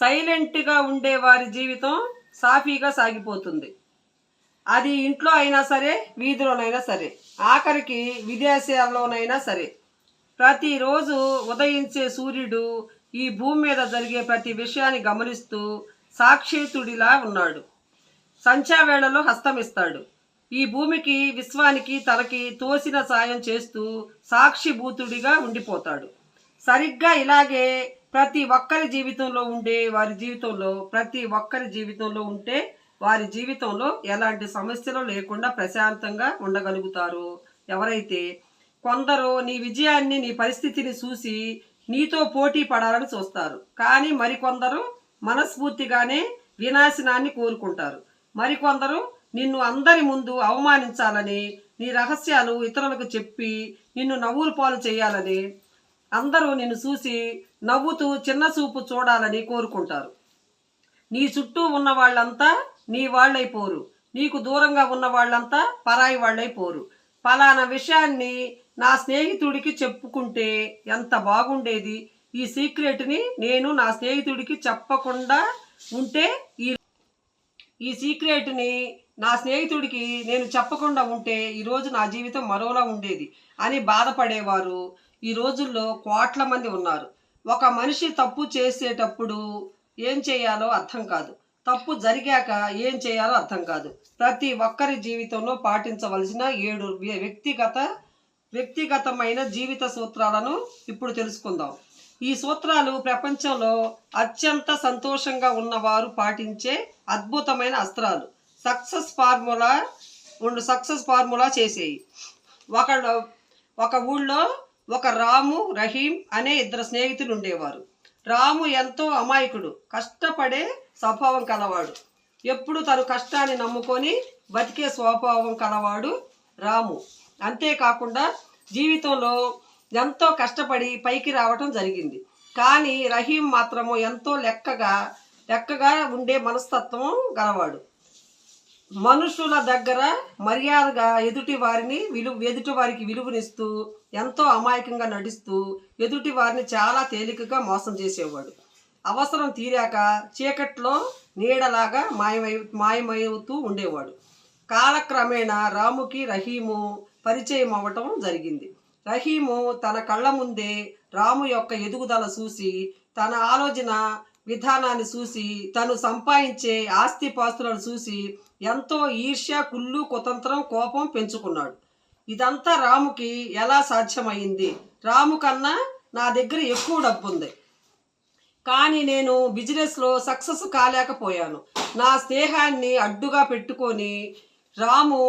సైలెంట్గా ఉండే వారి జీవితం సాఫీగా సాగిపోతుంది. అది ఇంట్లో అయినా సరే వీధిలోనైనా సరే ఆఖరికి విదేశాల్లోనైనా సరే ప్రతిరోజు ఉదయించే సూర్యుడు ఈ భూమి మీద జరిగే ప్రతి విషయాన్ని గమనిస్తూ సాక్షేతుడిలా ఉన్నాడు. సంధ్యావేళలో హస్తమిస్తాడు. ఈ భూమికి విశ్వానికి తనకి తోసిన సాయం చేస్తూ సాక్షిభూతుడిగా ఉండిపోతాడు. సరిగ్గా ఇలాగే ప్రతి ఒక్కరి జీవితంలో ఉండే వారి జీవితంలో ప్రతి ఒక్కరి జీవితంలో ఉంటే వారి జీవితంలో ఎలాంటి సమస్యలు లేకుండా ప్రశాంతంగా ఉండగలుగుతారు. ఎవరైతే కొందరు నీ విజయాన్ని నీ పరిస్థితిని చూసి నీతో పోటీ పడాలని చూస్తారు. కానీ మరికొందరు మనస్ఫూర్తిగానే వినాశనాన్ని కోరుకుంటారు. మరికొందరు నిన్ను అందరి ముందు అవమానించాలని నీ రహస్యాలు ఇతరులకు చెప్పి నిన్ను నవ్వులు పాలు చేయాలని అందరూ నిన్ను చూసి నవ్వుతూ చిన్న చూపు చూడాలని కోరుకుంటారు. నీ చుట్టూ ఉన్న వాళ్ళంతా నీ వాళ్ళైపోరు నీకు దూరంగా ఉన్న వాళ్ళంతా పరాయి వాళ్ళైపోరు పలానా విషయాన్ని నా స్నేహితుడికి చెప్పుకుంటే ఎంత బాగుండేది? ఈ సీక్రెట్ని నేను నా స్నేహితుడికి చెప్పకుండా ఉంటే ఈ ఈ సీక్రెట్ని నా స్నేహితుడికి నేను చెప్పకుండా ఉంటే ఈరోజు నా జీవితం మరోలా ఉండేది అని బాధపడేవారు. ఈ రోజుల్లో కోట్ల మంది ఉన్నారు. ఒక మనిషి తప్పు చేసేటప్పుడు ఏం చేయాలో అర్థం కాదు. తప్పు జరిగాక ఏం చేయాలో అర్థం కాదు. ప్రతి ఒక్కరి జీవితంలో పాటించవలసిన ఏడు వ్య- వ్యక్తిగత వ్యక్తిగతమైన జీవిత సూత్రాలను ఇప్పుడు తెలుసుకుందాం. ఈ సూత్రాలు ప్రపంచంలో అత్యంత సంతోషంగా ఉన్నవారు పాటించే అద్భుతమైన అస్త్రాలు. సక్సెస్ ఫార్ములా రెండు సక్సెస్ ఫార్ములా చేసేయి. ఒక ఒక ఊళ్ళో ఒక రాము రహీం అనే ఇద్దరు స్నేహితులు ఉండేవారు రాము ఎంతో అమాయకుడు కష్టపడే స్వభావం కలవాడు. ఎప్పుడు తను కష్టాన్ని నమ్ముకొని బతికే స్వభావం కలవాడు రాము. అంతేకాకుండా జీవితంలో ఎంతో కష్టపడి పైకి రావటం జరిగింది. కానీ రహీం మాత్రము ఎంతో లెక్కగా లెక్కగా ఉండే మనస్తత్వం గలవాడు. మనుషుల దగ్గర మర్యాదగా ఎదుటి వారిని విలువ ఎదుటి వారికి విలువనిస్తూ ఎంతో అమాయకంగా నడుస్తూ ఎదుటి వారిని చాలా తేలికగా మోసం చేసేవాడు. అవసరం తీరాక చీకట్లో నీడలాగా మాయమై మాయమవుతూ ఉండేవాడు. కాలక్రమేణా రాముకి రహీము పరిచయం అవ్వటం జరిగింది. రహీము తన కళ్ళ ముందే రాము యొక్క ఎదుగుదల చూసి తన ఆలోచన విధానాన్ని చూసి తను సంపాదించే ఆస్తిపాస్తులను చూసి ఎంతో ఈర్ష్య కుళ్ళు కుతంత్రం కోపం పెంచుకున్నాడు. ఇదంతా రాముకి ఎలా సాధ్యమైంది రాము కన్నా నా దగ్గర ఎక్కువ డబ్బు ఉంది కానీ నేను బిజినెస్లో సక్సెస్ కాలేకపోయాను. నా స్నేహాన్ని అడ్డుగా పెట్టుకొని రాము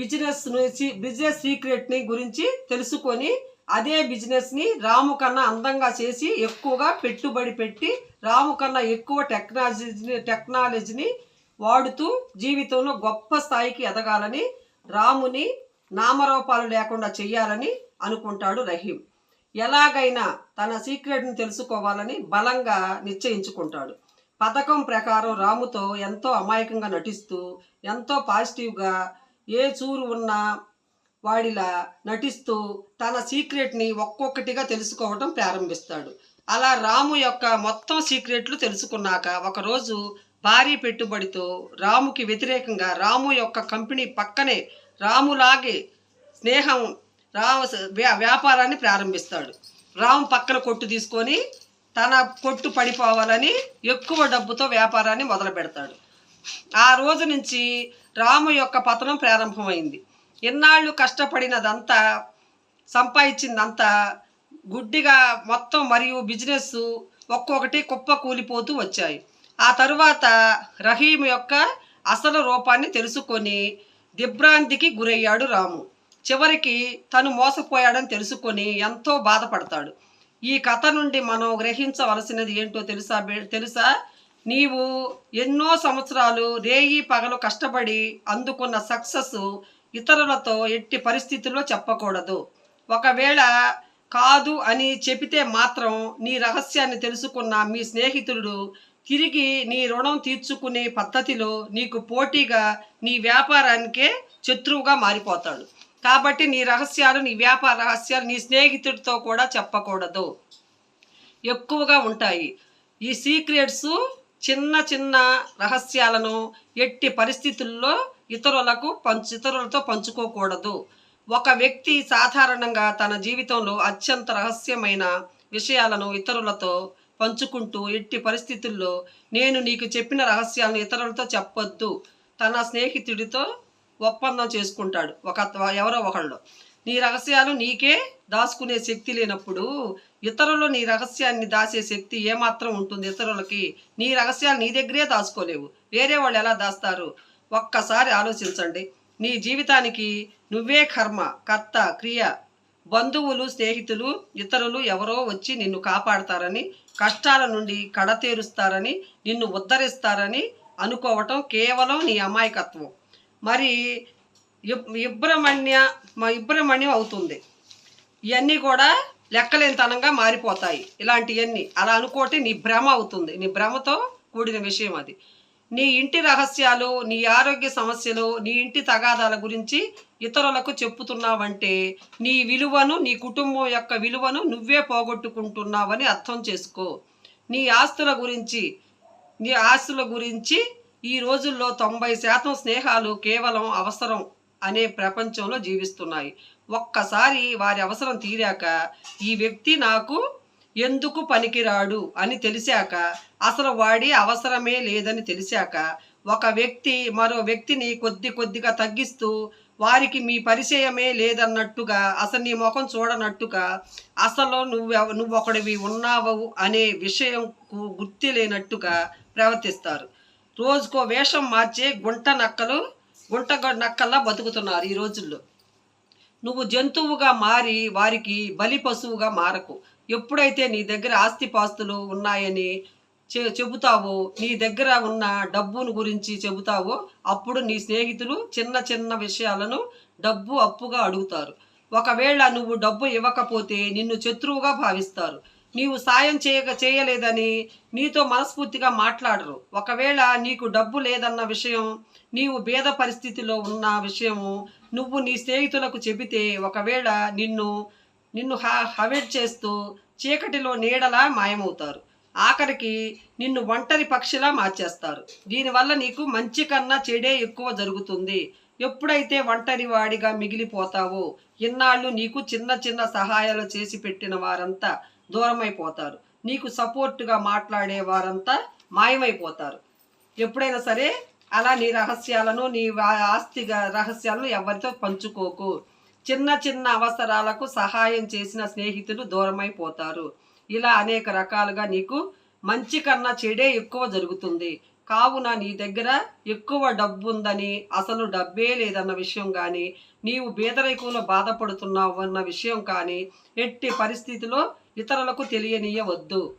బిజినెస్ బిజినెస్ సీక్రెట్ని గురించి తెలుసుకొని అదే బిజినెస్ని రాము కన్నా అందంగా చేసి ఎక్కువగా పెట్టుబడి పెట్టి రాము కన్నా ఎక్కువ టెక్నాలజీని టెక్నాలజీని వాడుతూ జీవితంలో గొప్ప స్థాయికి ఎదగాలని రాముని నామరూపాలు లేకుండా చేయాలని అనుకుంటాడు రహీం. ఎలాగైనా తన సీక్రెట్ని తెలుసుకోవాలని బలంగా నిశ్చయించుకుంటాడు. పథకం ప్రకారం రాముతో ఎంతో అమాయకంగా నటిస్తూ ఎంతో పాజిటివ్గా ఏ చూరు ఉన్నా వాడిలా నటిస్తూ తన సీక్రెట్ని ఒక్కొక్కటిగా తెలుసుకోవడం ప్రారంభిస్తాడు. అలా రాము యొక్క మొత్తం సీక్రెట్లు తెలుసుకున్నాక ఒకరోజు భారీ పెట్టుబడితో రాముకి వ్యతిరేకంగా రాము యొక్క కంపెనీ పక్కనే రాములాగే స్నేహం రాము వ్యా- వ్యాపారాన్ని ప్రారంభిస్తాడు. రాము పక్కన కొట్టు తీసుకొని తన కొట్టు పడిపోవాలని ఎక్కువ డబ్బుతో వ్యాపారాన్ని మొదలు పెడతాడు ఆ రోజు నుంచి రాము యొక్క పతనం ప్రారంభమైంది. ఎన్నాళ్ళు కష్టపడినదంతా సంపాదించిందంతా గుడ్డిగా మొత్తం మరియు బిజినెస్ ఒక్కొక్కటి కుప్ప కూలిపోతూ వచ్చాయి. ఆ తరువాత రహీం యొక్క అసలు రూపాన్ని తెలుసుకొని దిగ్భ్రాంతికి గురయ్యాడు రాము. చివరికి తను మోసపోయాడని తెలుసుకొని ఎంతో బాధపడతాడు. ఈ కథ నుండి మనం గ్రహించవలసినది ఏంటో తెలుసా తెలుసా? నీవు ఎన్నో సంవత్సరాలు రేయి పగలు కష్టపడి అందుకున్న సక్సెస్ ఇతరులతో ఎట్టి పరిస్థితుల్లో చెప్పకూడదు. ఒకవేళ కాదు అని చెబితే మాత్రం నీ రహస్యాన్ని తెలుసుకున్న మీ స్నేహితుడు తిరిగి నీ రుణం తీర్చుకునే పద్ధతిలో నీకు పోటీగా నీ వ్యాపారానికే శత్రువుగా మారిపోతాడు. కాబట్టి నీ రహస్యాలు నీ వ్యాపార రహస్యాలు నీ స్నేహితుడితో కూడా చెప్పకూడదు. ఎక్కువగా ఉంటాయి. ఈ సీక్రెట్స్ చిన్న చిన్న రహస్యాలను ఎట్టి పరిస్థితుల్లో ఇతరులకు పంచు ఇతరులతో పంచుకోకూడదు. ఒక వ్యక్తి సాధారణంగా తన జీవితంలో అత్యంత రహస్యమైన విషయాలను ఇతరులతో పంచుకుంటూ ఎట్టి పరిస్థితుల్లో నేను నీకు చెప్పిన రహస్యాలను ఇతరులతో చెప్పొద్దు. తన స్నేహితుడితో ఒప్పందం చేసుకుంటాడు. ఒక ఎవరో ఒకళ్ళు. నీ రహస్యాలు నీకే దాచుకునే శక్తి లేనప్పుడు ఇతరులు నీ రహస్యాన్ని దాచే శక్తి ఏమాత్రం ఉంటుంది ఇతరులకి. నీ రహస్యాలు నీ దగ్గరే దాచుకోలేవు. వేరే వాళ్ళు ఎలా దాస్తారు? ఒక్కసారి ఆలోచించండి. నీ జీవితానికి నువ్వే కర్మ కర్త క్రియ బంధువులు స్నేహితులు ఇతరులు ఎవరో వచ్చి నిన్ను కాపాడతారని కష్టాల నుండి కడతేరుస్తారని నిన్ను ఉద్ధరిస్తారని అనుకోవటం కేవలం నీ అమాయకత్వం. మరి ఇబ్రమణ్య ఇబ్రహ్మణ్య మా ఇబ్రహ్మణ్యం అవుతుంది. ఇవన్నీ కూడా లెక్కలేనితనంగా మారిపోతాయి. ఇలాంటివన్నీ అలా అనుకోటి నీ భ్రమ అవుతుంది. నీ భ్రమతో కూడిన విషయం అది. నీ ఇంటి రహస్యాలు నీ ఆరోగ్య సమస్యలు నీ ఇంటి తగాదాల గురించి ఇతరులకు చెప్పుతున్నావంటే నీ విలువను నీ కుటుంబం యొక్క విలువను నువ్వే పోగొట్టుకుంటున్నావని అర్థం చేసుకో. నీ ఆస్తుల గురించి నీ ఆస్తుల గురించి ఈ రోజుల్లో తొంభై శాతం స్నేహాలు కేవలం అవసరం అనే ప్రపంచంలో జీవిస్తున్నాయి. ఒక్కసారి వారి అవసరం తీరాక ఈ వ్యక్తి నాకు ఎందుకు పనికిరాడు అని తెలిసాక అసలు వాడి అవసరమే లేదని తెలిసాక ఒక వ్యక్తి మరో వ్యక్తిని కొద్ది కొద్దిగా తగ్గిస్తూ వారికి మీ పరిచయమే లేదన్నట్టుగా అసలు నీ ముఖం చూడనట్టుగా అసలు నువ్వు నువ్వు ఒకడివి ఉన్నావు అనే విషయంకు గుర్తి లేనట్టుగా ప్రవర్తిస్తారు. రోజుకో వేషం మార్చే గుంట నక్కలు గుంట నక్కల్లా బతుకుతున్నారు ఈ రోజుల్లో. నువ్వు జంతువుగా మారి వారికి బలి పశువుగా మారకు. ఎప్పుడైతే నీ దగ్గర ఆస్తిపాస్తులు ఉన్నాయని చె చెబుతావో నీ దగ్గర ఉన్న డబ్బును గురించి చెబుతావో అప్పుడు నీ స్నేహితులు చిన్న చిన్న విషయాలను డబ్బు అప్పుగా అడుగుతారు. ఒకవేళ నువ్వు డబ్బు ఇవ్వకపోతే నిన్ను శత్రువుగా భావిస్తారు. నీవు సాయం చేయక చేయలేదని నీతో మనస్ఫూర్తిగా మాట్లాడరు. ఒకవేళ నీకు డబ్బు లేదన్న విషయం నీవు భేద పరిస్థితిలో ఉన్న విషయము నువ్వు నీ స్నేహితులకు చెబితే ఒకవేళ నిన్ను నిన్ను హ హవెట్ చేస్తూ చీకటిలో నీడలా మాయమవుతారు. ఆఖరికి నిన్ను ఒంటరి పక్షిలా మార్చేస్తారు. దీనివల్ల నీకు మంచి కన్నా చెడే ఎక్కువ జరుగుతుంది. ఎప్పుడైతే ఒంటరి వాడిగా మిగిలిపోతావో ఇన్నాళ్ళు నీకు చిన్న చిన్న సహాయాలు చేసి పెట్టిన వారంతా దూరమైపోతారు. నీకు సపోర్ట్గా మాట్లాడే వారంతా మాయమైపోతారు. ఎప్పుడైనా సరే అలా నీ రహస్యాలను నీ వా- ఆస్తి రహస్యాలను ఎవరితో పంచుకోకు. చిన్న చిన్న అవసరాలకు సహాయం చేసిన స్నేహితులు దూరమైపోతారు. ఇలా అనేక రకాలుగా నీకు మంచి కన్నా చెడే ఎక్కువ జరుగుతుంది. కావున నీ దగ్గర ఎక్కువ డబ్బు ఉందని అసలు డబ్బే లేదన్న విషయం కానీ నీవు బీదరికంలో బాధపడుతున్నావు అన్న విషయం కానీ ఎట్టి పరిస్థితిలో ఇతరులకు తెలియనీయవద్దు.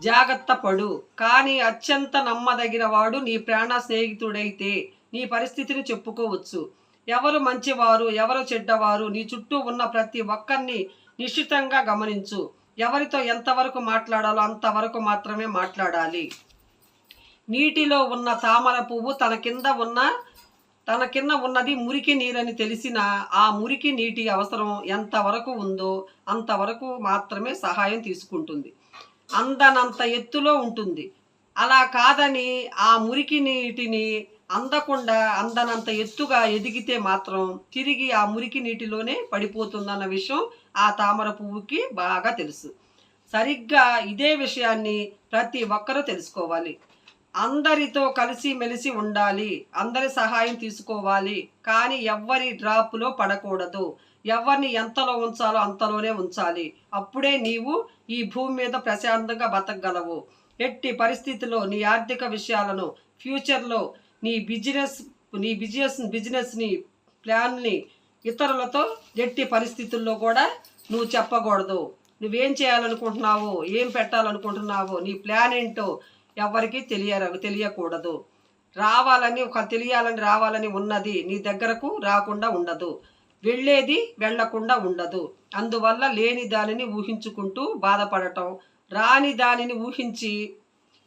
జాగ్రత్త పడు. కానీ అత్యంత నమ్మదగిన వాడు నీ ప్రాణ స్నేహితుడైతే నీ పరిస్థితిని చెప్పుకోవచ్చు. ఎవరు మంచివారు ఎవరు చెడ్డవారు నీ చుట్టూ ఉన్న ప్రతి ఒక్కరిని నిశ్చితంగా గమనించు. ఎవరితో ఎంతవరకు మాట్లాడాలో అంతవరకు మాత్రమే మాట్లాడాలి. నీటిలో ఉన్న తామర పువ్వు తన కింద ఉన్న తన కింద ఉన్నది మురికి నీరని తెలిసిన ఆ మురికి నీటి అవసరం ఎంతవరకు ఉందో అంతవరకు మాత్రమే సహాయం తీసుకుంటుంది. అందనంత ఎత్తులో ఉంటుంది. అలా కాదని ఆ మురికి నీటిని అందకుండా అందనంత ఎత్తుగా ఎదిగితే మాత్రం తిరిగి ఆ మురికి నీటిలోనే పడిపోతుందన్న విషయం ఆ తామర పువ్వుకి బాగా తెలుసు. సరిగ్గా ఇదే విషయాన్ని ప్రతి ఒక్కరూ తెలుసుకోవాలి. అందరితో కలిసి మెలిసి ఉండాలి. అందరి సహాయం తీసుకోవాలి. కానీ ఎవ్వరి డ్రాప్లో పడకూడదు. ఎవరిని ఎంతలో ఉంచాలో అంతలోనే ఉంచాలి. అప్పుడే నీవు ఈ భూమి మీద ప్రశాంతంగా బతకగలవు. ఎట్టి పరిస్థితిలో నీ ఆర్థిక విషయాలను ఫ్యూచర్లో నీ బిజినెస్ నీ బిజినెస్ బిజినెస్ని ప్లాన్ని ఇతరులతో ఎట్టి పరిస్థితుల్లో కూడా నువ్వు చెప్పకూడదు. నువ్వేం చేయాలనుకుంటున్నావో ఏం పెట్టాలనుకుంటున్నావో నీ ప్లాన్ ఏంటో ఎవరికి తెలియ తెలియకూడదు. రావాలని ఒక తెలియాలని రావాలని ఉన్నది నీ దగ్గరకు రాకుండా ఉండదు. వెళ్ళేది వెళ్ళకుండా ఉండదు. అందువల్ల లేని దానిని ఊహించుకుంటూ బాధపడటం రాని దానిని ఊహించి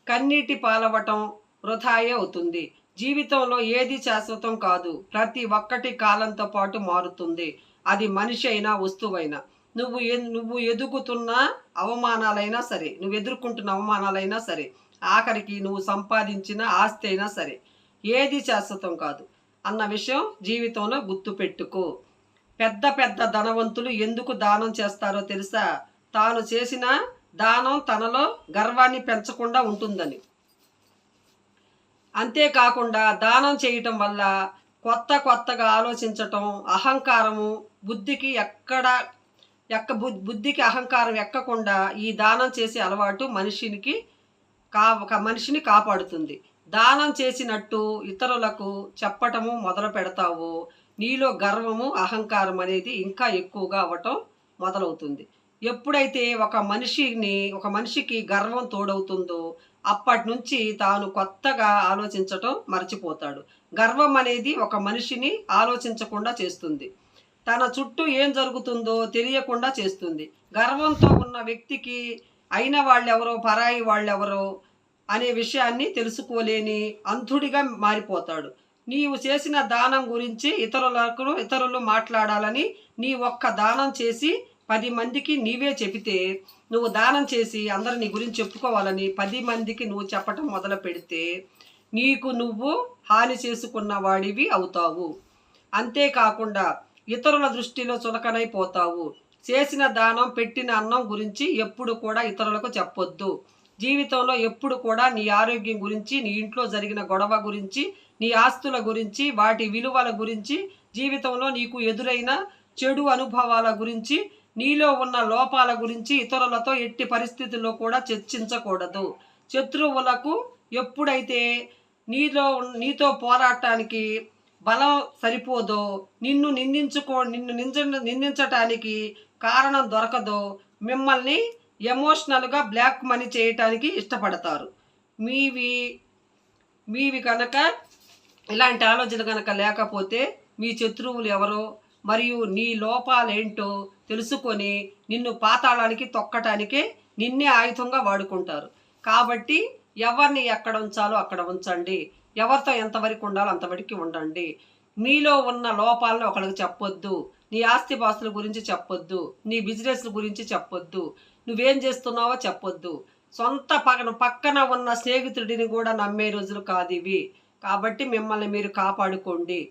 కన్నీటి పాలవటం వృధాయే అవుతుంది. జీవితంలో ఏది శాశ్వతం కాదు ప్రతి ఒక్కటి కాలంతో పాటు మారుతుంది. అది మనిషి అయినా వస్తువైనా నువ్వు నువ్వు ఎదుగుతున్న అవమానాలైనా సరే నువ్వు ఎదుర్కొంటున్న అవమానాలైనా సరే ఆఖరికి నువ్వు సంపాదించిన ఆస్తి అయినా సరే ఏది శాశ్వతం కాదు. అన్న విషయం జీవితంలో గుర్తుపెట్టుకో. పెద్ద పెద్ద ధనవంతులు ఎందుకు దానం చేస్తారో తెలుసా? తాను చేసిన దానం తనలో గర్వాన్ని పెంచకుండా ఉంటుందని. అంతేకాకుండా దానం చేయటం వల్ల కొత్త కొత్తగా ఆలోచించటం అహంకారము బుద్ధికి ఎక్కడ ఎక్క బుద్ధికి అహంకారం ఎక్కకుండా ఈ దానం చేసే అలవాటు మనిషినికి కా ఒక మనిషిని కాపాడుతుంది. దానం చేసినట్టు ఇతరులకు చెప్పటము మొదలు పెడతావు. నీలో గర్వము అహంకారం అనేది ఇంకా ఎక్కువగా అవ్వటం మొదలవుతుంది. ఎప్పుడైతే ఒక మనిషిని ఒక మనిషికి గర్వం తోడవుతుందో అప్పటి నుంచి తాను కొత్తగా ఆలోచించటం మర్చిపోతాడు. గర్వం అనేది ఒక మనిషిని ఆలోచించకుండా చేస్తుంది. తన చుట్టూ ఏం జరుగుతుందో తెలియకుండా చేస్తుంది. గర్వంతో ఉన్న వ్యక్తికి అయిన వాళ్ళెవరో పరాయి వాళ్ళెవరో అనే విషయాన్ని తెలుసుకోలేని అంధుడిగా మారిపోతాడు. నీవు చేసిన దానం గురించి ఇతరులకు ఇతరులు మాట్లాడాలని నీ ఒక్క దానం చేసి పది మందికి నీవే చెబితే నువ్వు దానం చేసి అందరు నీ గురించి చెప్పుకోవాలని పది మందికి నువ్వు చెప్పటం మొదలు పెడితే నీకు నువ్వు హాని చేసుకున్న వాడివి అవుతావు. అంతేకాకుండా ఇతరుల దృష్టిలో చులకనైపోతావు చేసిన దానం పెట్టిన అన్నం గురించి ఎప్పుడు కూడా ఇతరులకు చెప్పొద్దు. జీవితంలో ఎప్పుడు కూడా నీ ఆరోగ్యం గురించి నీ ఇంట్లో జరిగిన గొడవ గురించి నీ ఆస్తుల గురించి వాటి విలువల గురించి జీవితంలో నీకు ఎదురైన చెడు అనుభవాల గురించి నీలో ఉన్న లోపాల గురించి ఇతరులతో ఎట్టి పరిస్థితుల్లో కూడా చర్చించకూడదు. శత్రువులకు ఎప్పుడైతే నీలో నీతో పోరాటానికి బలం సరిపోదో నిన్ను నిందించుకో నిన్ను నింద నిందించటానికి కారణం దొరకదో మిమ్మల్ని ఎమోషనల్గా బ్లాక్ మనీ చేయటానికి ఇష్టపడతారు. మీవి మీవి కనుక ఇలాంటి ఆలోచన కనుక లేకపోతే మీ శత్రువులు ఎవరో మరియు నీ లోపాలేంటో తెలుసుకొని నిన్ను పాతాళానికి తొక్కటానికే నిన్నే ఆయుధంగా వాడుకుంటారు. కాబట్టి ఎవరిని ఎక్కడ ఉంచాలో అక్కడ ఉంచండి. ఎవరితో ఎంతవరకు ఉండాలో అంతవరకు ఉండండి. మీలో ఉన్న లోపాలను ఒకరికి చెప్పొద్దు. నీ ఆస్తి పాస్తుల గురించి చెప్పొద్దు. నీ బిజినెస్ గురించి చెప్పొద్దు. నువ్వేం చేస్తున్నావో చెప్పొద్దు. సొంత పక్కన పక్కన ఉన్న స్నేహితుడిని కూడా నమ్మే రోజులు కాదు ఇవి. కాబట్టి మిమ్మల్ని మీరు కాపాడుకోండి.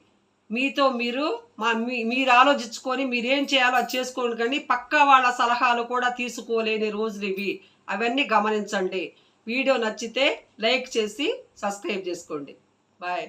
మీతో మీరు మా మీ మీరు ఆలోచించుకొని మీరేం చేయాలో అది చేసుకోండి కానీ పక్క వాళ్ళ సలహాలు కూడా తీసుకోలేని రోజులు ఇవి. అవన్నీ గమనించండి. వీడియో నచ్చితే లైక్ చేసి సబ్స్క్రైబ్ చేసుకోండి. బాయ్.